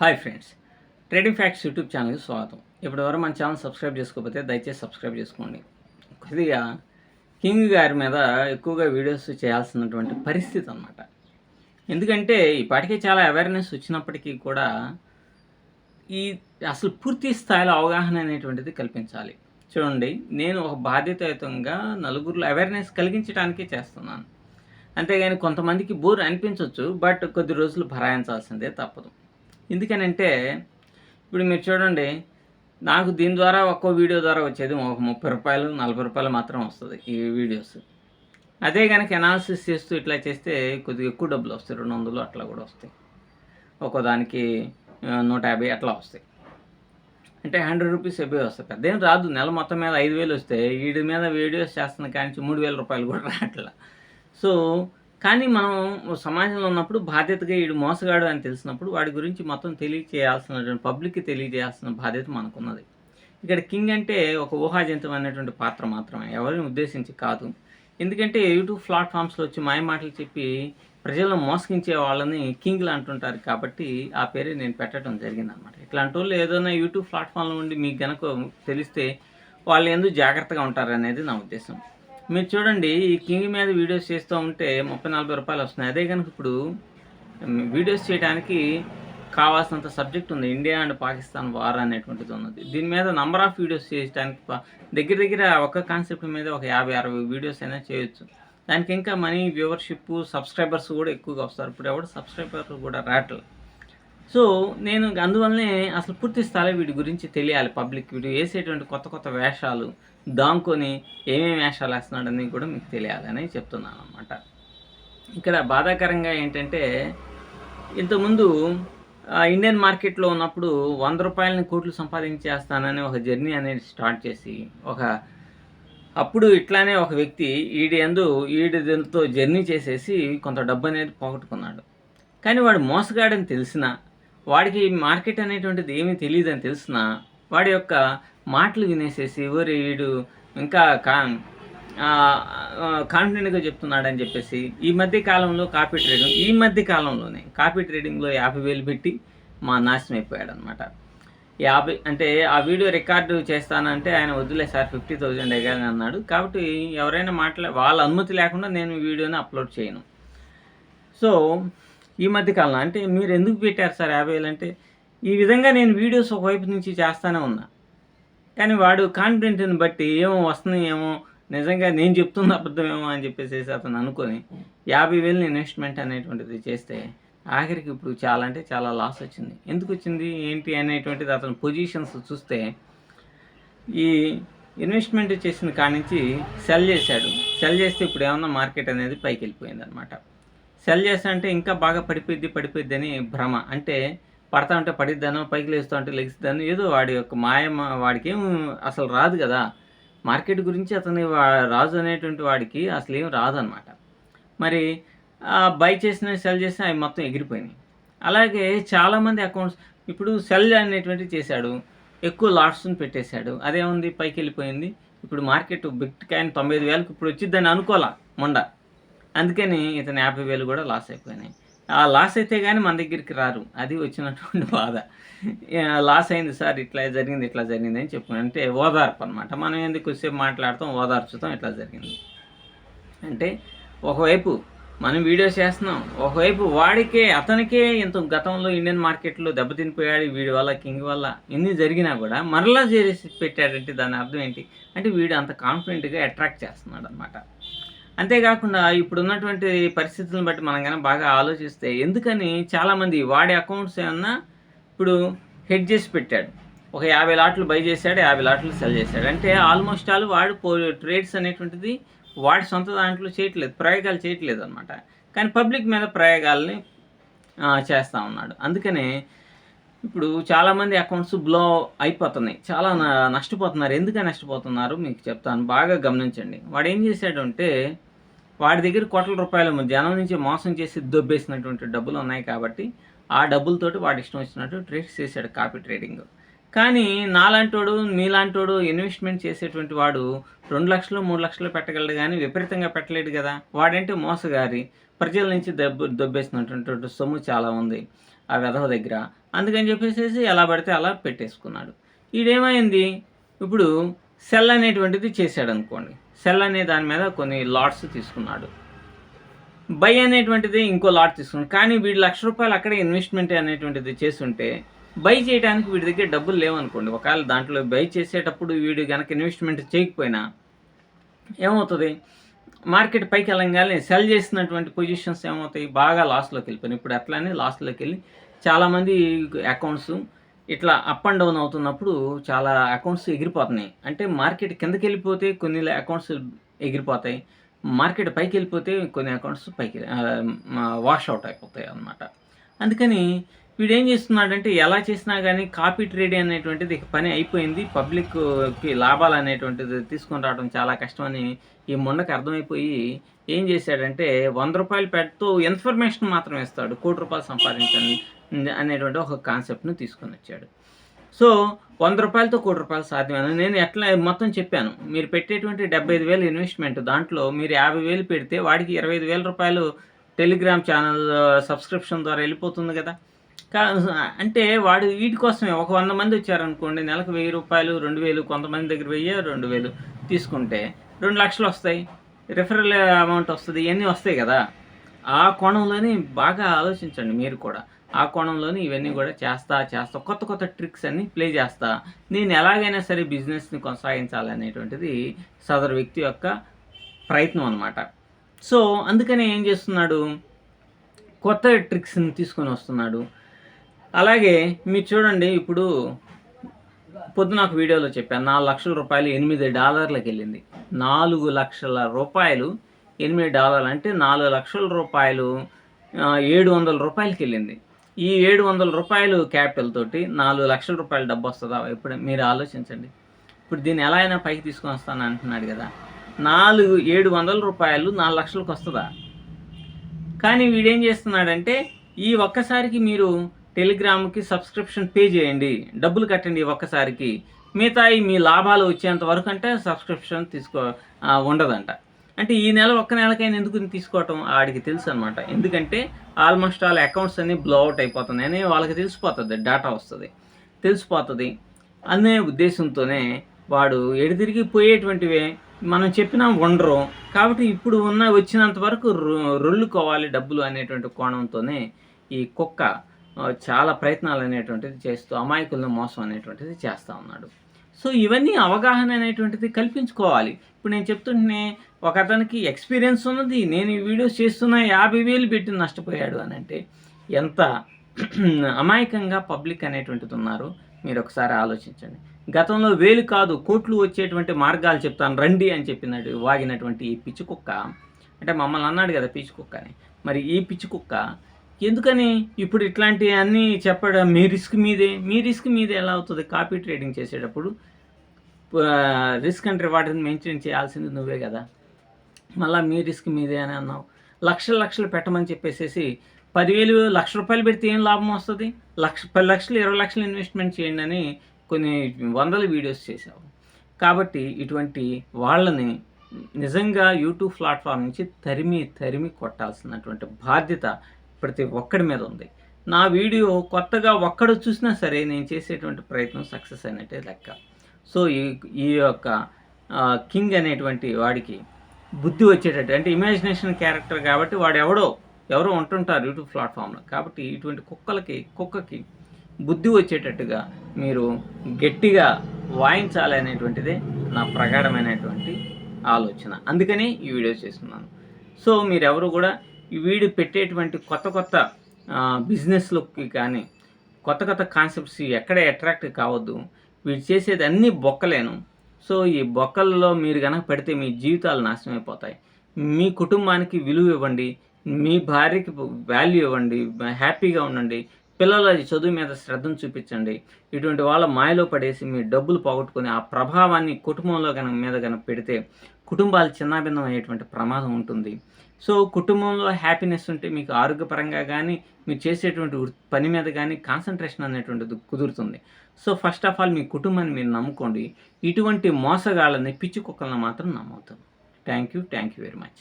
Hi friends. Trading facts YouTube ఛానల్కి స్వాగతం. ఇప్పటివరకు మన ఛానల్ సబ్స్క్రైబ్ చేసుకోకపోతే దయచేసి సబ్స్క్రైబ్ చేసుకోండి. కొద్దిగా కింగ్ గారి మీద ఎక్కువగా వీడియోస్ చేయాల్సినటువంటి పరిస్థితి అన్నమాట. ఎందుకంటే ఇప్పటికే చాలా అవేర్నెస్ వచ్చినప్పటికీ కూడా ఈ అసలు పూర్తి స్థాయిలో అవగాహన అనేటువంటిది కల్పించాలి. చూడండి నేను ఒక బాధ్యతాయుతంగా నలుగురిలో అవేర్నెస్ కలిగించడానికే చేస్తున్నాను. అంతేగాని కొంతమందికి బోర్ అనిపించవచ్చు బట్ కొద్ది రోజులు భరాయించాల్సిందే తప్పదు. ఎందుకనంటే ఇప్పుడు మీరు చూడండి నాకు దీని ద్వారా ఒక్కో వీడియో ద్వారా వచ్చేది ఒక ముప్పై రూపాయలు నలభై రూపాయలు మాత్రం వస్తుంది ఈ వీడియోస్. అదే కనుక అనాలిసిస్ చేస్తూ ఇట్లా చేస్తే కొద్దిగా ఎక్కువ డబ్బులు వస్తాయి రెండు వందలు అట్లా కూడా వస్తాయి. ఒక్కో దానికి నూట యాభై అట్లా వస్తాయి. అంటే హండ్రెడ్ రూపీస్ ఎబ్బే వస్తాయి. పెద్దేం రాదు నెల మొత్తం మీద ఐదు వేలు వస్తే వీడి మీద వీడియోస్ చేస్తున్న కానీ మూడు వేల రూపాయలు కూడా రావట్లా. సో కానీ మనం సమాజంలో ఉన్నప్పుడు బాధ్యతగా వీడు మోసగాడు అని తెలిసినప్పుడు వాడి గురించి మొత్తం తెలియచేయాల్సినటువంటి పబ్లిక్కి తెలియజేయాల్సిన బాధ్యత మనకున్నది. ఇక్కడ కింగ్ అంటే ఒక ఊహాజంతం అనేటువంటి పాత్ర మాత్రమే ఎవరిని ఉద్దేశించి కాదు. ఎందుకంటే యూట్యూబ్ ప్లాట్ఫామ్స్లో వచ్చి మాయ మాటలు చెప్పి ప్రజలను మోసగించే వాళ్ళని కింగ్లు అంటుంటారు కాబట్టి ఆ పేరే నేను పెట్టడం జరిగింది అనమాట ఇట్లాంటి వాళ్ళు ఏదైనా యూట్యూబ్ ప్లాట్ఫామ్లో ఉండి మీకు గనక తెలిస్తే వాళ్ళు ఎందుకు జాగ్రత్తగా ఉంటారు అనేది నా ఉద్దేశం. మీరు చూడండి ఈ కింగ్ మీద వీడియోస్ చేస్తూ ఉంటే ముప్పై నలభై రూపాయలు వస్తున్నాయి. అదే కనుక ఇప్పుడు వీడియోస్ చేయడానికి కావాల్సినంత సబ్జెక్ట్ ఉంది. ఇండియా అండ్ పాకిస్తాన్ వార్ అనేటువంటిది ఉన్నది. దీని మీద నంబర్ ఆఫ్ వీడియోస్ చేయడానికి దగ్గర దగ్గర ఒక కాన్సెప్ట్ మీద ఒక యాభై అరవై వీడియోస్ అయినా చేయొచ్చు. దానికి ఇంకా మనీ వ్యూవర్షిప్ సబ్స్క్రైబర్స్ కూడా ఎక్కువగా వస్తారు. ఇప్పుడు ఎవరు సబ్స్క్రైబర్ కూడా రావట్లేదు. సో నేను అందువల్లనే అసలు పూర్తి స్థాయి వీటి గురించి తెలియాలి. పబ్లిక్ వీడు వేసేటువంటి కొత్త కొత్త వేషాలు దాంకొని ఏమేమి వేషాలు వేస్తున్నాడని కూడా మీకు తెలియాలని చెప్తున్నాను అనమాట ఇక్కడ బాధాకరంగా ఏంటంటే ఇంతకుముందు ఇండియన్ మార్కెట్లో ఉన్నప్పుడు వంద రూపాయలని కోట్లు సంపాదించేస్తానని ఒక జర్నీ అనేది స్టార్ట్ చేసి ఒక అప్పుడు ఇట్లానే ఒక వ్యక్తి ఈడి ఎందు ఈడితో జర్నీ చేసేసి కొంత డబ్బు అనేది పోగొట్టుకున్నాడు. కానీ వాడు మోసగాడని తెలిసిన వాడికి మార్కెట్ అనేటువంటిది ఏమీ తెలియదని తెలిసిన వాడి యొక్క మాటలు వినేసేసి ఎవరు వీడు ఇంకా కా కాన్ఫిడెంట్గా చెప్తున్నాడని చెప్పేసి ఈ మధ్య కాలంలో కాపీ ట్రేడింగ్ ఈ మధ్య కాలంలోనే కాపీ ట్రేడింగ్లో యాభై వేలు పెట్టి మా నాశనం అయిపోయాడు అనమాట యాభై అంటే ఆ వీడియో రికార్డు చేస్తానంటే ఆయన వద్దులే సార్ ఫిఫ్టీ థౌజండ్ ఎగాని అన్నాడు. కాబట్టి ఎవరైనా మాట్లా వాళ్ళ అనుమతి లేకుండా నేను వీడియోని అప్లోడ్ చేయను. సో ఈ మధ్య కాలంలో అంటే మీరు ఎందుకు పెట్టారు సార్ యాభై వేలు అంటే ఈ విధంగా నేను వీడియోస్ ఒకవైపు నుంచి చేస్తానే ఉన్నా. కానీ వాడు కాన్ఫిడెంట్ని బట్టి ఏమో వస్తున్నాయి ఏమో నిజంగా నేను చెప్తున్న అబద్ధమేమో అని చెప్పేసి అతను అనుకొని యాభై వేలు ఇన్వెస్ట్మెంట్ అనేటువంటిది చేస్తే ఆఖరికి ఇప్పుడు చాలా అంటే చాలా లాస్ వచ్చింది. ఎందుకు వచ్చింది? ఏంటి అనేటువంటిది అతని పొజిషన్స్ చూస్తే ఈ ఇన్వెస్ట్మెంట్ చేసిన కానించి నుంచి సెల్ చేశాడు. సెల్ చేస్తే ఇప్పుడు ఏమన్నా మార్కెట్ అనేది పైకి వెళ్ళిపోయింది అనమాట సెల్ చేస్తా అంటే ఇంకా బాగా పడిపోయింది పడిపోయింది అని భ్రమ. అంటే పడతా ఉంటే పడిద్దాను పైకి లేస్తూ ఉంటే లెగిస్తాను ఏదో వాడి యొక్క మాయ వాడికి ఏం అసలు రాదు కదా. మార్కెట్ గురించి అతని వా- రాజు అనేటువంటి వాడికి అసలు ఏం రాదనమాట మరి బై చేసిన సెల్ చేసిన అవి మొత్తం ఎగిరిపోయినాయి. అలాగే చాలామంది అకౌంట్స్ ఇప్పుడు సెల్ అనేటువంటివి చేశాడు ఎక్కువ లాట్స్ని పెట్టేశాడు అదేముంది పైకి వెళ్ళిపోయింది ఇప్పుడు మార్కెట్ బిట్ కాయిన్ తొంభై ఐదు వేలకు ఇప్పుడు వచ్చిద్దని అనుకోవాలా మొండ? అందుకని ఇతను యాభై వేలు కూడా లాస్ అయిపోయినాయి. ఆ లాస్ అయితే కానీ మన దగ్గరికి రారు. అది వచ్చినటువంటి బాధ. లాస్ అయింది సార్ ఇట్లా జరిగింది ఇట్లా జరిగింది అని చెప్పు అంటే ఓదార్పు అనమాట మనం ఎందుకు కొద్దిసేపు మాట్లాడతాం ఓదార్చుతాం ఇట్లా జరిగింది. అంటే ఒకవైపు మనం వీడియోస్ చేస్తున్నాం ఒకవైపు వాడికే అతనికే ఇంత గతంలో ఇండియన్ మార్కెట్లో దెబ్బతినిపోయాడు వీడి వల్ల కింగ్ వల్ల ఇన్ని జరిగినా కూడా మరలా చేసి పెట్టాడంటే దాని అర్థం ఏంటి? అంటే వీడు అంత కాన్ఫిడెంట్గా అట్రాక్ట్ చేస్తున్నాడు అనమాట అంతేకాకుండా ఇప్పుడు ఉన్నటువంటి పరిస్థితులను బట్టి మనం కానీ బాగా ఆలోచిస్తే ఎందుకని చాలామంది వాడి అకౌంట్స్ ఏమన్నా ఇప్పుడు హెడ్ చేసి పెట్టాడు. ఒక యాభై లాట్లు బై చేశాడు యాభై లాట్లు సెల్ చేశాడు. అంటే ఆల్మోస్ట్ ఆల్ వాడు పో ట్రేడ్స్ అనేటువంటిది వాడి సొంత దాంట్లో చేయట్లేదు ప్రయోగాలు చేయట్లేదు అనమాట కానీ పబ్లిక్ మీద ప్రయోగాల్ని చేస్తూ ఉన్నాడు. అందుకనే ఇప్పుడు చాలామంది అకౌంట్స్ బ్లో అయిపోతున్నాయి. చాలా నష్టపోతున్నారు. ఎందుకని నష్టపోతున్నారు? మీకు చెప్తాను. బాగా గమనించండి. వాడు ఏం చేశాడు అంటే వాడి దగ్గర కోట్ల రూపాయలు జనం నుంచి మోసం చేసి దొబ్బేసినటువంటి డబ్బులు ఉన్నాయి కాబట్టి ఆ డబ్బులతోటి వాడు ఇష్టం వచ్చినట్టు ట్రేడ్స్ చేశాడు కాపీ ట్రేడింగ్ కానీ నాలాంటోడు మీలాంటోడు ఇన్వెస్ట్మెంట్ చేసేటువంటి వాడు రెండు లక్షలు మూడు లక్షలు పెట్టగలడు కానీ విపరీతంగా పెట్టలేడు కదా. వాడంటే మోసగారి. ప్రజల నుంచి దెబ్బ దొబ్బేసినటువంటి సొమ్ము చాలా ఉంది ఆ వెధవ దగ్గర. అందుకని చెప్పేసి ఎలా పడితే అలా పెట్టేసుకున్నాడు. ఈడేమైంది? ఇప్పుడు సెల్ అనేటువంటిది చేశాడు అనుకోండి సెల్ అనే దాని మీద కొన్ని లాట్స్ తీసుకున్నాడు. బై అనేటువంటిది ఇంకో లాట్ తీసుకున్నాడు. కానీ వీడు లక్ష రూపాయలు అక్కడే ఇన్వెస్ట్మెంట్ అనేటువంటిది చేస్తుంటే బై చేయడానికి వీడి దగ్గర డబ్బులు లేవనుకోండి. ఒకవేళ దాంట్లో బై చేసేటప్పుడు వీడు కనుక ఇన్వెస్ట్మెంట్ చేయకపోయినా ఏమవుతుంది? మార్కెట్ పైకి వెళ్ళంగానే సెల్ చేసినటువంటి పొజిషన్స్ ఏమవుతాయి? బాగా లాస్లోకి వెళ్ళిపోయినాయి. ఇప్పుడు అట్లానే లాస్లోకి వెళ్ళి చాలామంది అకౌంట్స్ ఇట్లా అప్ అండ్ డౌన్ అవుతున్నప్పుడు చాలా అకౌంట్స్ ఎగిరిపోతున్నాయి. అంటే మార్కెట్ కిందకి వెళ్ళిపోతే కొన్ని అకౌంట్స్ ఎగిరిపోతాయి. మార్కెట్ పైకి వెళ్ళిపోతే కొన్ని అకౌంట్స్ పైకి వాష్ అవుట్ అయిపోతాయి అన్నమాట. అందుకని వీడు ఏం చేస్తున్నాడంటే ఎలా చేసినా కానీ కాపీ ట్రేడ్ అనేటువంటిది పని అయిపోయింది. పబ్లిక్కి లాభాలు అనేటువంటిది తీసుకొని రావడం చాలా కష్టమని ఈ మొండకు అర్థమైపోయి ఏం చేశాడంటే వంద రూపాయలు పెడుతూ ఇన్ఫర్మేషన్ మాత్రం ఇస్తాడు. కోటి రూపాయలు సంపాదించండి. అనేటువంటి ఒక కాన్సెప్ట్ను తీసుకొని వచ్చాడు. సో వంద రూపాయలతో కోటి రూపాయలు సాధ్యమైన? నేను ఎట్లా మొత్తం చెప్పాను. మీరు పెట్టేటువంటి డెబ్బై ఐదు వేలు ఇన్వెస్ట్మెంట్ దాంట్లో మీరు యాభై వేలు పెడితే వాడికి ఇరవై ఐదు వేల రూపాయలు టెలిగ్రామ్ ఛానల్ సబ్స్క్రిప్షన్ ద్వారా వెళ్ళిపోతుంది కదా. కా అంటే వాడు వీటి కోసమే ఒక వంద మంది వచ్చారనుకోండి నెలకు వెయ్యి రూపాయలు రెండు వేలు కొంతమంది దగ్గర వెయ్యి రెండు వేలు తీసుకుంటే రెండు లక్షలు వస్తాయి. రిఫరల్ అమౌంట్ వస్తుంది ఇవన్నీ వస్తాయి కదా. ఆ కోణంలోని బాగా ఆలోచించండి మీరు కూడా. ఆ కోణంలోని ఇవన్నీ కూడా చేస్తా చేస్తా. కొత్త కొత్త ట్రిక్స్ అన్ని ప్లే చేస్తా. నేను ఎలాగైనా సరే బిజినెస్ని కొనసాగించాలనేటువంటిది సదరు వ్యక్తి యొక్క ప్రయత్నం అనమాట సో అందుకని ఏం చేస్తున్నాడు? కొత్త ట్రిక్స్ని తీసుకొని వస్తున్నాడు. అలాగే మీరు చూడండి ఇప్పుడు పొద్దున ఒక వీడియోలో చెప్పాను నాలుగు లక్షల రూపాయలు ఎనిమిది డాలర్లకు వెళ్ళింది. నాలుగు లక్షల రూపాయలు ఎనిమిది డాలర్లు అంటే నాలుగు లక్షల రూపాయలు ఏడు వందల రూపాయలకి వెళ్ళింది. ఈ ఏడు వందల రూపాయలు క్యాపిటల్ తోటి నాలుగు లక్షల రూపాయలు డబ్బు వస్తుందా? ఇప్పుడు మీరు ఆలోచించండి. ఇప్పుడు దీన్ని ఎలా అయినా పైకి తీసుకొని వస్తాను అంటున్నాడు కదా. నాలుగు ఏడు వందల రూపాయలు నాలుగు లక్షలకు వస్తుందా? కానీ వీడేం చేస్తున్నాడంటే ఈ ఒక్కసారికి మీరు టెలిగ్రామ్కి సబ్స్క్రిప్షన్ పే చేయండి. డబ్బులు కట్టండి ఒక్కసారికి. మిగతాయి మీ లాభాలు వచ్చేంత వరకు అంటే సబ్స్క్రిప్షన్ తీసుకో ఉండదంట. అంటే ఈ నెల ఒక్క నెలకైనా ఎందుకు తీసుకోవటం ఆడికి తెలుసు అనమాట ఎందుకంటే ఆల్మోస్ట్ ఆల్ అకౌంట్స్ అన్నీ బ్లో అవుట్ అయిపోతున్నాయి. అని వాళ్ళకి తెలిసిపోతుంది డేటా వస్తుంది. తెలిసిపోతుంది అనే ఉద్దేశంతోనే వాడు ఎడితిరిగి పోయేటువంటివే మనం చెప్పినా ఉండరు. కాబట్టి ఇప్పుడు ఉన్న వచ్చినంత వరకు రొల్లుకోవాలి డబ్బులు అనేటువంటి కోణంతోనే ఈ కుక్క చాలా ప్రయత్నాలు అనేటువంటిది చేస్తూ అమాయకులను మోసం అనేటువంటిది చేస్తూ ఉన్నాడు. సో ఇవన్నీ అవగాహన అనేటువంటిది కల్పించుకోవాలి. ఇప్పుడు నేను చెప్తుంటే ఒక అతనికి ఎక్స్పీరియన్స్ ఉన్నది నేను ఈ వీడియోస్ చేస్తున్న యాభై వేలు పెట్టి నష్టపోయాడు అని అంటే ఎంత అమాయకంగా పబ్లిక్ అనేటువంటిది ఉన్నారు. మీరు ఒకసారి ఆలోచించండి. గతంలో వేలు కాదు కోట్లు వచ్చేటువంటి మార్గాలు చెప్తాను రండి అని చెప్పినట్టు వాగినటువంటి ఈ పిచ్చి కుక్క. అంటే మమ్మల్ని అన్నాడు కదా పిచ్చి కుక్క అని. మరి ఈ పిచ్చి కుక్క ఎందుకని ఇప్పుడు ఇట్లాంటివి అన్నీ చెప్పడం మీ రిస్క్ మీదే? మీ రిస్క్ మీదే ఎలా అవుతుంది? కాపీ ట్రేడింగ్ చేసేటప్పుడు రిస్క్ అండ్ రివార్డ్ని మెయింటైన్ చేయాల్సింది నువ్వే కదా. మళ్ళీ మీ రిస్క్ మీదే అని అన్నావు. లక్షలు లక్షలు పెట్టమని చెప్పేసేసి పదివేలు లక్ష రూపాయలు పెడితే ఏం లాభం వస్తుంది? లక్ష పది లక్షలు ఇరవై లక్షలు ఇన్వెస్ట్మెంట్ చేయండి అని కొన్ని వందల వీడియోస్ చేసావు కాబట్టి ఇటువంటి వాళ్ళని నిజంగా యూట్యూబ్ ప్లాట్ఫామ్ నుంచి తరిమి తరిమి కొట్టాల్సినటువంటి బాధ్యత ప్రతి ఒక్కడి మీద ఉంది. నా వీడియో కొత్తగా ఒక్కడు చూసినా సరే నేను చేసేటువంటి ప్రయత్నం సక్సెస్ అయినట్టే లెక్క. సో ఈ ఈ యొక్క కింగ్ అనేటువంటి వాడికి బుద్ధి వచ్చేటట్టు అంటే ఇమాజినేషన్ క్యారెక్టర్ కాబట్టి వాడు ఎవడో ఎవరో ఉంటుంటారు యూట్యూబ్ ప్లాట్ఫామ్లో కాబట్టి ఇటువంటి కుక్కలకి కుక్కకి బుద్ధి వచ్చేటట్టుగా మీరు గట్టిగా వాయించాలి అనేటువంటిదే నా ప్రగాఢమైనటువంటి ఆలోచన. అందుకని ఈ వీడియో చేస్తున్నాను. సో మీరెవరు కూడా ఈ వీడియో పెట్టేటువంటి కొత్త కొత్త బిజినెస్లోకి కానీ కొత్త కొత్త కాన్సెప్ట్స్ ఎక్కడ అట్రాక్ట్ కావద్దు. వీడు చేసేది అన్నీ బొక్కలేను. సో ఈ బొక్కల్లో మీరు కనుక పెడితే మీ జీవితాలు నాశనం అయిపోతాయి మీ కుటుంబానికి విలువ ఇవ్వండి. మీ భార్యకి వాల్యూ ఇవ్వండి. హ్యాపీగా ఉండండి. పిల్లల చదువు మీద శ్రద్ధను చూపించండి. ఇటువంటి వాళ్ళ మాయలో పడేసి మీ డబ్బులు పోగొట్టుకుని ఆ ప్రభావాన్ని కుటుంబంలో కనుక మీద కనుక పెడితే కుటుంబాలు చిన్నాభిన్నం అయ్యేటువంటి ప్రమాదం ఉంటుంది. సో కుటుంబంలో హ్యాపీనెస్ ఉంటే మీకు ఆరోగ్యపరంగా కానీ మీరు చేసేటువంటి పని మీద కానీ కాన్సన్ట్రేషన్ అనేటువంటిది కుదురుతుంది. సో ఫస్ట్ ఆఫ్ ఆల్ మీ కుటుంబాన్ని మీరు నమ్ముకోండి. ఇటువంటి మోసగాళ్ళని పిచ్చి కుక్కలను మాత్రం నమ్ముతాం thank you thank you very much